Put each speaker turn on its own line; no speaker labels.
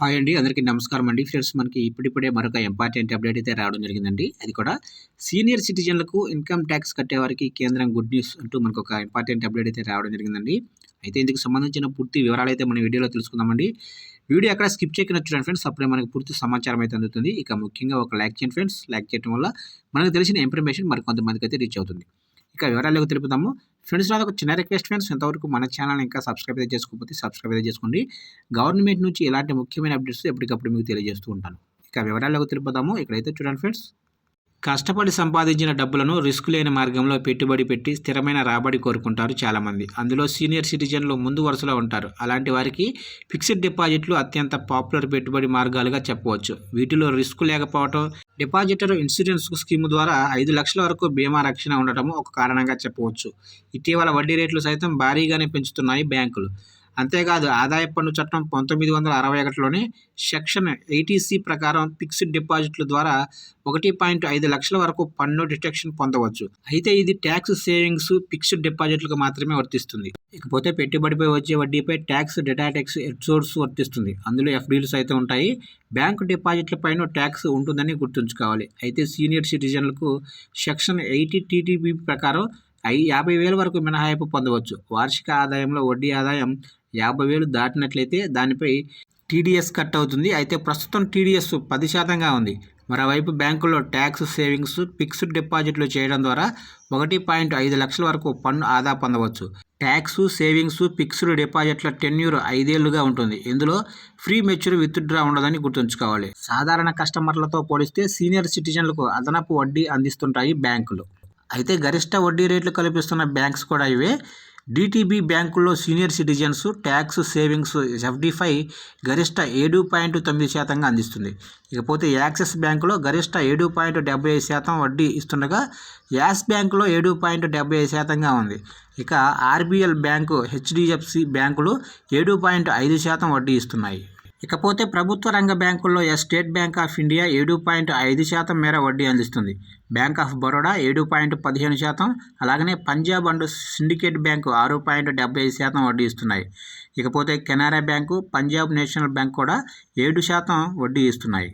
Hi అండి అందరికీ నమస్కారం అండి. ఫ్రెండ్స్ మనకి ఇప్పుడిప్పుడే మరొక ఇంపార్టెంట్ అప్డేట్ అయితే రావడం జరిగిందండి. అది కూడా సీనియర్ సిటిజన్లకు ఇన్కమ్ ట్యాక్స్ కట్టేవారికి కేంద్రం గుడ్ న్యూస్ అంటూ మనకు ఒక ఇంపార్టెంట్ అప్డేట్ అయితే రావడం జరిగిందండి. అయితే ఇందుకు సంబంధించిన పూర్తి వివరాలు అయితే మనం వీడియోలో తెలుసుకుందామండి. వీడియో అక్కడ స్కిప్ చేయకుండా చూడండి ఫ్రెండ్స్ అప్పుడే మనకు పూర్తి సమాచారం అయితే అందుతుంది. ఇక ముఖ్యంగా ఒక లైక్ చేయండి ఫ్రెండ్స్. లైక్ చేయడం వల్ల మనకు తెలిసిన ఇన్ఫర్మేషన్ మరి కొంతమందికి అయితే రీచ్ అవుతుంది. ఇక వివరాలకు తెలుపుదాము. ఫ్రెండ్స్ నాకు ఒక చిన్న రిక్వెస్ట్ ఫ్రెండ్స్ ఇంతవరకు మన ఛానల్ ఇంకా సబ్స్క్రైబ్ అయితే చేసుకోకపోతే సబ్స్క్రైబ్ అయితే చేసుకోండి. గవర్నమెంట్ నుంచి ఎలాంటి ముఖ్యమైన అప్డేట్స్ ఎప్పటికప్పుడు మీకు తెలియజేస్తూ ఉంటాను. ఇక వివరాలకు తెలుపుదాము. ఇక్కడైతే చూడండి ఫ్రెండ్స్ కష్టపడి సంపాదించిన డబ్బులను రిస్క్ లేని మార్గంలో పెట్టుబడి పెట్టి స్థిరమైన రాబడి కోరుకుంటారు చాలామంది. అందులో సీనియర్ సిటిజన్లు ముందు వరుసలో ఉంటారు. అలాంటి వారికి ఫిక్స్డ్ డిపాజిట్లు అత్యంత పాపులర్ పెట్టుబడి మార్గాలుగా చెప్పవచ్చు. వీటిలో రిస్క్ లేకపోవటం డిపాజిటర్ ఇన్సూరెన్స్ స్కీమ్ ద్వారా ఐదు లక్షల వరకు బీమా రక్షణ ఉండటం ఒక కారణంగా చెప్పవచ్చు. ఇటీవల వడ్డీ రేట్లు సైతం భారీగానే పెంచుతున్నాయి బ్యాంకులు. అంతేకాదు ఆదాయ పన్ను చట్టం పంతొమ్మిది వందల అరవై ఒకటిలోని సెక్షన్ ఎయిటీసీ ప్రకారం ఫిక్స్డ్ డిపాజిట్ల ద్వారా ఒకటి పాయింట్ ఐదు లక్షల వరకు పన్ను డిటెక్షన్ పొందవచ్చు. అయితే ఇది ట్యాక్స్ సేవింగ్స్ ఫిక్స్డ్ డిపాజిట్లకు మాత్రమే వర్తిస్తుంది. ఇకపోతే పెట్టుబడిపై వచ్చే వడ్డీపై ట్యాక్స్ డెటాటెక్స్ ఎడ్సోర్స్ వర్తిస్తుంది. అందులో ఎఫ్డీలు అయితే ఉంటాయి. బ్యాంకు డిపాజిట్లపైన ట్యాక్స్ ఉంటుందని గుర్తుంచుకోవాలి. అయితే సీనియర్ సిటిజన్లకు సెక్షన్ ఎయిటీ టీటీపీ ప్రకారం ఐ యాభై వేల వరకు మినహాయింపు పొందవచ్చు. వార్షిక ఆదాయంలో వడ్డీ ఆదాయం యాభై వేలు దాటినట్లయితే దానిపై టీడీఎస్ కట్ అవుతుంది. అయితే ప్రస్తుతం టీడీఎస్ పది శాతంగా ఉంది. మరోవైపు బ్యాంకుల్లో ట్యాక్స్ సేవింగ్స్ ఫిక్స్డ్ డిపాజిట్లు చేయడం ద్వారా ఒకటి పాయింట్ ఐదు లక్షల వరకు పన్ను ఆదా పొందవచ్చు. ట్యాక్స్ సేవింగ్స్ ఫిక్స్డ్ డిపాజిట్ల టెన్యూర్ ఐదేళ్ళుగా ఉంటుంది. ఇందులో ఫ్రీ మెచ్యూర్ విత్డ్రా ఉండదని గుర్తుంచుకోవాలి. సాధారణ కస్టమర్లతో పోలిస్తే సీనియర్ సిటిజన్లకు అదనపు వడ్డీ అందిస్తుంటాయి బ్యాంకులు. అయితే గరిష్ట వడ్డీ రేట్లు కల్పిస్తున్న బ్యాంక్స్ కూడా ఇవే. డిటిబి బ్యాంకుల్లో సీనియర్ సిటిజన్స్ ట్యాక్స్ సేవింగ్స్ ఎఫ్డిఫై గరిష్ట ఏడు పాయింట్ తొమ్మిది శాతంగా అందిస్తుంది. ఇకపోతే యాక్సిస్ బ్యాంకులో గరిష్ట ఏడు పాయింట్ డెబ్బై ఐదు శాతం వడ్డీ ఇస్తుండగా యాస్ బ్యాంకులో ఏడు పాయింట్ డెబ్బై ఐదు శాతంగా ఉంది. ఇక ఆర్బీఎల్ బ్యాంకు హెచ్డిఎఫ్సి బ్యాంకులు ఏడు పాయింట్ ఐదు శాతం వడ్డీ ఇస్తున్నాయి. ఇకపోతే ప్రభుత్వ రంగ బ్యాంకుల్లో స్టేట్ బ్యాంక్ ఆఫ్ ఇండియా ఏడు పాయింట్ ఐదు శాతం మేర వడ్డీ అందిస్తుంది. బ్యాంక్ ఆఫ్ బరోడా ఏడు పాయింట్ పదిహేను శాతం అలాగనే పంజాబ్ అండ్ సిండికేట్ బ్యాంకు ఆరు పాయింట్ డెబ్బై ఐదు శాతం వడ్డీ ఇస్తున్నాయి. ఇకపోతే Canara bank Punjab National Bank కూడా ఏడు శాతం వడ్డీ ఇస్తున్నాయి.